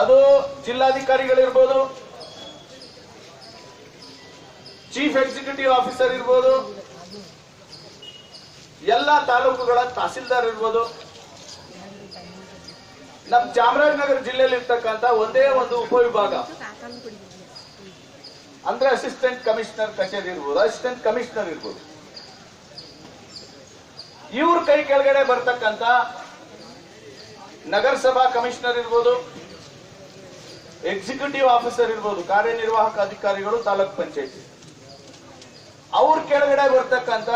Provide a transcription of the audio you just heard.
ಅದು ಜಿಲ್ಲಾಧಿಕಾರಿಗಳಿರ್ಬೋದು chief executive officer ಇರ್ಬೋದು, ಎಲ್ಲ ತಾಲೂಕುಗಳ ತಹಸೀಲ್ದಾರ್ ಇರ್ಬೋದು. ನಮ್ಮ ಚಾಮರಾಜನಗರ ಜಿಲ್ಲೆಯಲ್ಲಿ ಇರ್ತಕ್ಕಂತ ಒಂದೇ ಒಂದು ಉಪವಿಭಾಗ ಅಂದ್ರೆ ಅಸಿಸ್ಟೆಂಟ್ ಕಮಿಷನರ್ ಕಚೇರಿ ಇರ್ಬೋದು ಅಸಿಸ್ಟೆಂಟ್ ಕಮಿಷನರ್ ಇರ್ಬೋದು. ಇವ್ರ ಕೈ ಕೆಳಗಡೆ ಬರ್ತಕ್ಕಂತ ನಗರಸಭಾ ಕಮಿಷನರ್ ಇರ್ಬೋದು ಎಕ್ಸಿಕ್ಯೂಟಿವ್ ಆಫೀಸರ್ ಇರ್ಬೋದು ಕಾರ್ಯನಿರ್ವಾಹಕ ಅಧಿಕಾರಿಗಳು ತಾಲೂಕ್ ಪಂಚಾಯತಿ. ಅವ್ರ ಕೆಳಗಡೆ ಬರ್ತಕ್ಕಂತ